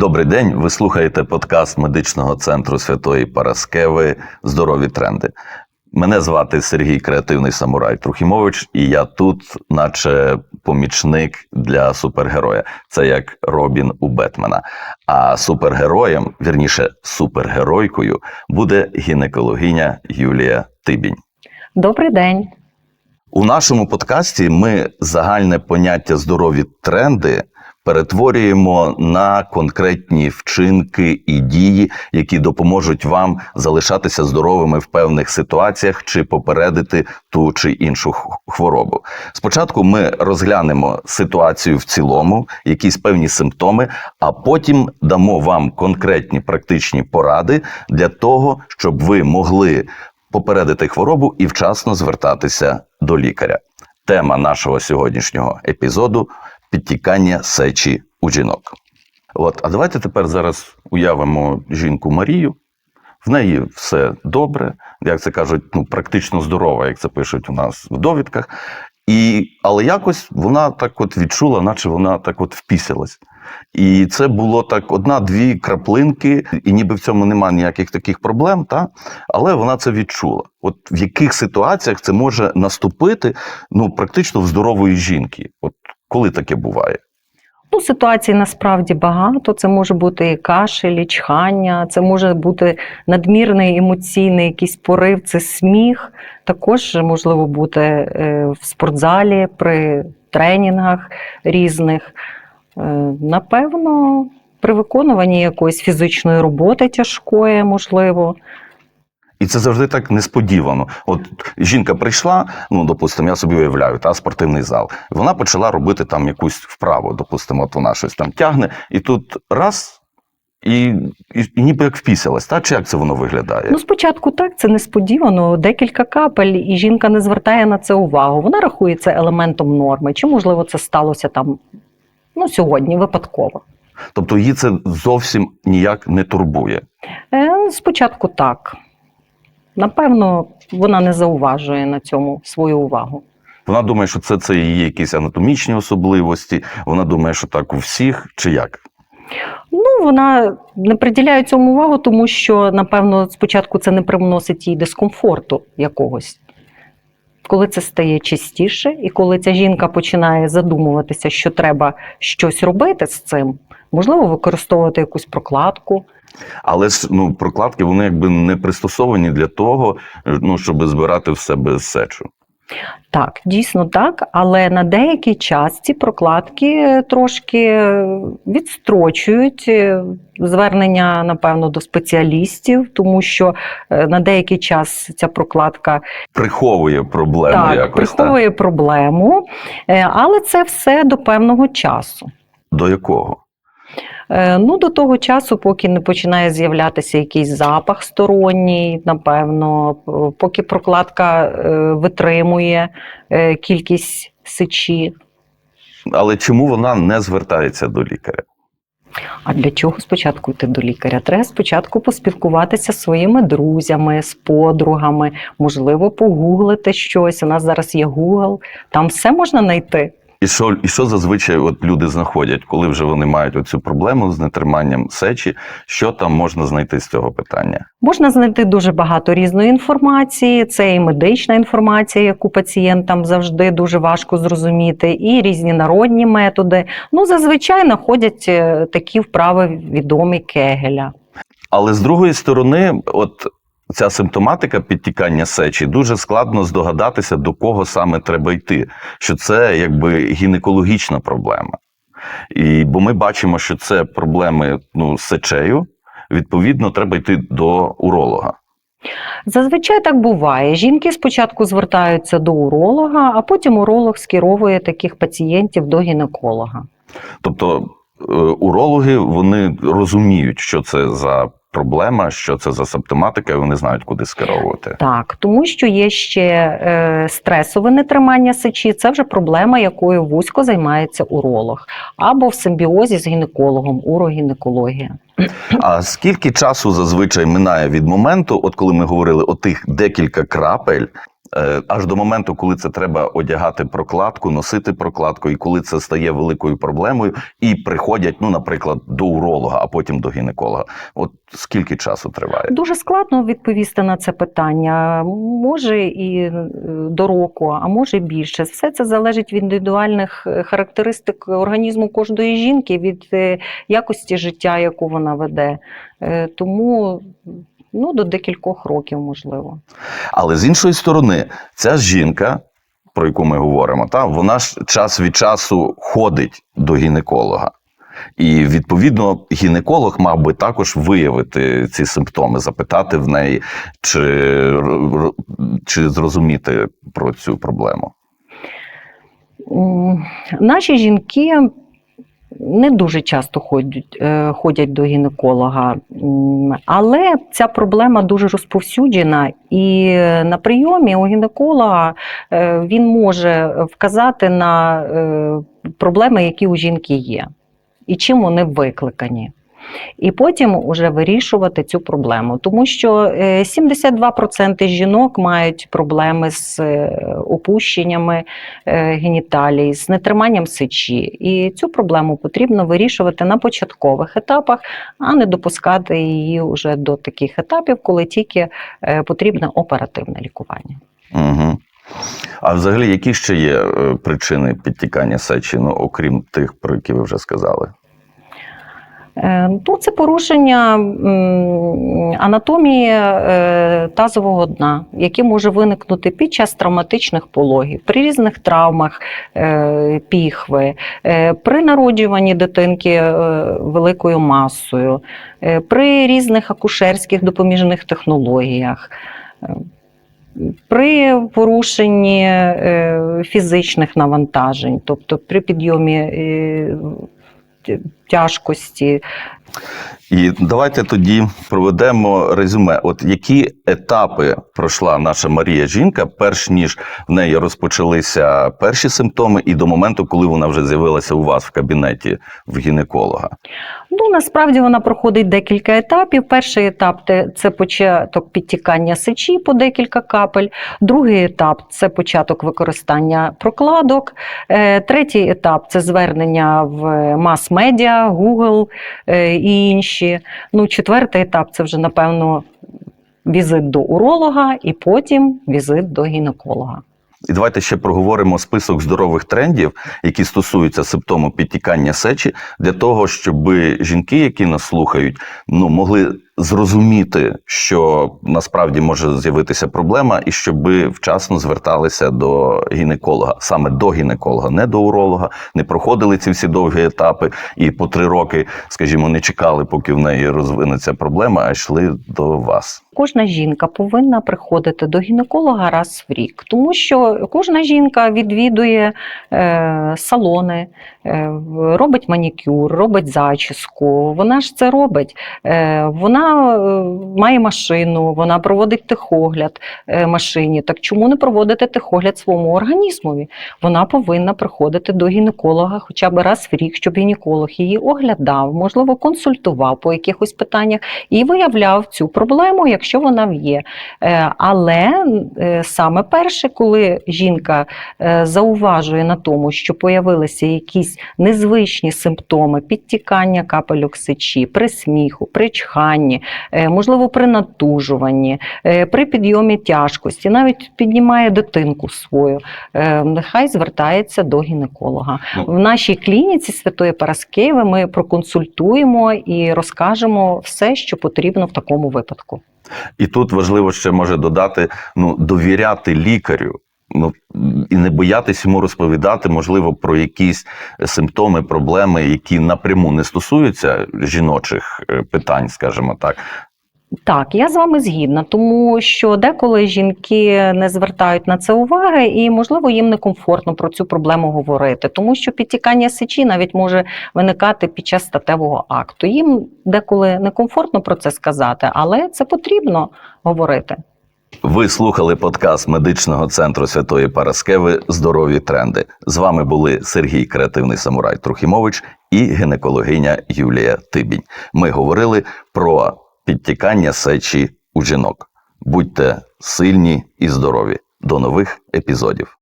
Добрий день. Ви слухаєте подкаст медичного центру Святої Параскеви Здорові тренди. Мене звати Сергій Креативний Самурай Трухімович, і я тут, наче помічник для супергероя. Це як Робін у Бетмена. А супергероєм, вірніше, супергеройкою, буде гінекологиня Юлія Тибінь. Добрий день. У нашому подкасті ми загальне поняття здорові тренди перетворюємо на конкретні вчинки і дії, які допоможуть вам залишатися здоровими в певних ситуаціях чи попередити ту чи іншу хворобу. Спочатку ми розглянемо ситуацію в цілому, якісь певні симптоми, а потім дамо вам конкретні практичні поради для того, щоб ви могли попередити хворобу і вчасно звертатися до лікаря. Тема нашого сьогоднішнього епізоду підтікання сечі у жінок. От, а давайте тепер зараз уявимо жінку Марію. В неї все добре, як це кажуть, ну практично здорова, як це пишуть у нас в довідках. І, але якось вона так от відчула, наче вона так от впісялась. І це було так одна-дві краплинки, і ніби в цьому немає ніяких таких проблем, та? але вона це відчула. От в яких ситуаціях це може наступити ну, практично в здорової жінки? От коли таке буває? Ну, ситуацій насправді багато. Це може бути і кашель, і чхання, це може бути надмірний емоційний якийсь порив, це сміх. Також можливо бути е, в спортзалі при тренінгах різних. Е, Напевно, при виконуванні якоїсь фізичної роботи тяжкої, можливо. І це завжди так несподівано. От жінка прийшла, ну допустимо, я собі уявляю, та спортивний зал. Вона почала робити там якусь вправу. Допустимо, от вона щось там тягне, і тут раз. І, і, і ніби як впісялась, та чи як це воно виглядає? Ну, спочатку так, це несподівано, декілька капель, і жінка не звертає на це увагу. Вона рахує це елементом норми. Чи, можливо, це сталося там ну, сьогодні, випадково. Тобто її це зовсім ніяк не турбує. Е, спочатку так. Напевно, вона не зауважує на цьому свою увагу. Вона думає, що це, це її якісь анатомічні особливості. Вона думає, що так у всіх, чи як? Ну, вона не приділяє цьому увагу, тому що, напевно, спочатку це не привносить їй дискомфорту якогось. Коли це стає частіше, і коли ця жінка починає задумуватися, що треба щось робити з цим, можливо, використовувати якусь прокладку. Але ж ну, прокладки вони якби не пристосовані для того, е, ну, щоб збирати в себе сечу. Так, дійсно так, але на деякий час ці прокладки е, трошки е, відстрочують звернення, напевно, до спеціалістів, тому що на деякий час ця прокладка Приховує проблему так, якось. Так? приховує проблему, е, але це все до певного часу. До якого? Е, Ну, до того часу, поки не починає з'являтися якийсь запах сторонній, напевно, поки прокладка е, витримує е, кількість сечі. Але чому вона не звертається до лікаря? А для чого спочатку йти до лікаря? Треба спочатку поспілкуватися зі своїми друзями, з подругами, можливо, погуглити щось. У нас зараз є Google, там все можна знайти. І що, і що зазвичай от люди знаходять, коли вже вони мають оцю проблему з нетриманням сечі? Що там можна знайти з цього питання? Можна знайти дуже багато різної інформації. Це і медична інформація, яку пацієнтам завжди дуже важко зрозуміти, і різні народні методи. Ну, зазвичай знаходять е, такі вправи відомі Кегеля. Але з другої сторони, от ця симптоматика підтікання сечі дуже складно здогадатися, до кого саме треба йти. Що це якби гінекологічна проблема. І, бо ми бачимо, що це проблеми ну, з сечею. Відповідно, треба йти до уролога. Зазвичай так буває. Жінки спочатку звертаються до уролога, а потім уролог скеровує таких пацієнтів до гінеколога. Тобто е, урологи вони розуміють, що це за проблема, що це за симптоматика, і вони знають, куди скеровувати. Так, тому що є ще е, стресове нетримання сечі, це вже проблема, якою вузько займається уролог, або в симбіозі з гінекологом, урогінекологія. А скільки часу зазвичай минає від моменту, от коли ми говорили о тих декілька крапель, Аж до моменту, коли це треба одягати прокладку, носити прокладку, і коли це стає великою проблемою, і приходять, ну, наприклад, до уролога, а потім до гінеколога. От скільки часу триває? Дуже складно відповісти на це питання. Може і е, до року, а може більше. Все це залежить від індивідуальних е, характеристик організму кожної жінки, від е, якості життя, яку вона веде. Е, Тому ну, до декількох років можливо. Але з іншої сторони, ця жінка, про яку ми говоримо, та вона ж час від часу ходить до гінеколога. І відповідно гінеколог мав би також виявити ці симптоми, запитати в неї, чи, чи зрозуміти про цю проблему. Наші жінки не дуже часто ходять, е, ходять до гінеколога, але ця проблема дуже розповсюджена, і на прийомі у гінеколога е, він може вказати на е, проблеми, які у жінки є, і чим вони викликані. І потім уже вирішувати цю проблему, тому що е, 72% жінок мають проблеми з е, опущеннями е, геніталій, з нетриманням сечі. І цю проблему потрібно вирішувати на початкових етапах, а не допускати її вже до таких етапів, коли тільки е, потрібне оперативне лікування. Угу. А взагалі, які ще є е, причини підтікання сечі, ну, окрім тих, про які ви вже сказали? Е, Ну, це порушення анатомії е, тазового дна, яке може виникнути під час травматичних пологів, при різних травмах е, піхви, при народжуванні дитинки великою масою, при різних акушерських допоміжних технологіях. При порушенні фізичних навантажень, тобто при підйомі тяжкості, І давайте тоді проведемо резюме. От які етапи пройшла наша Марія жінка, перш ніж в неї розпочалися перші симптоми, і до моменту, коли вона вже з'явилася у вас в кабінеті в гінеколога. Ну, насправді вона проходить декілька етапів. Перший етап це початок підтікання сечі по декілька капель. Другий етап це початок використання прокладок. Е, Третій етап це звернення в мас-медіа, Google е, і інші. Ну, четвертий етап це вже, напевно, візит до уролога і потім візит до гінеколога. І давайте ще проговоримо список здорових трендів, які стосуються симптому підтікання сечі, для того, щоб жінки, які нас слухають, ну могли зрозуміти, що насправді може з'явитися проблема, і щоб вчасно зверталися до гінеколога, саме до гінеколога, не до уролога, не проходили ці всі довгі етапи і по три роки, скажімо, не чекали, поки в неї розвинеться проблема, а йшли до вас. Кожна жінка повинна приходити до гінеколога раз в рік, тому що кожна жінка відвідує е, салони, е, робить манікюр, робить зачіску. Вона ж це робить. Е, вона е, має машину, вона проводить тихогляд е, машині. Так чому не проводити тихогляд своєму організмові? Вона повинна приходити до гінеколога хоча б раз в рік, щоб гінеколог її оглядав, можливо, консультував по якихось питаннях і виявляв цю проблему, якщо вона є. Е, Але саме перше, коли жінка зауважує на тому, що появилися якісь незвичні симптоми підтікання капельок сечі, при сміху, при чханні, е, можливо, при натужуванні, е, при підйомі тяжкості, навіть піднімає дитинку свою, е, нехай звертається до гінеколога. Ну. В нашій клініці Святої Параскеви ми проконсультуємо і розкажемо все, що потрібно в такому випадку. І тут важливо ще може додати: ну, довіряти лікарю. Ну і не боятись йому розповідати, можливо, про якісь симптоми, проблеми, які напряму не стосуються жіночих е, питань, скажімо так. Так, я з вами згідна, тому що деколи жінки не звертають на це уваги, і можливо їм некомфортно про цю проблему говорити, тому що підтікання сечі навіть може виникати під час статевого акту. Їм деколи некомфортно про це сказати, але це потрібно говорити. Ви слухали подкаст медичного центру Святої Параскеви Здорові тренди. З вами були Сергій Креативний Самурай Трухімович і гінекологиня Юлія Тибінь. Ми говорили про підтікання сечі у жінок. Будьте сильні і здорові! До нових епізодів.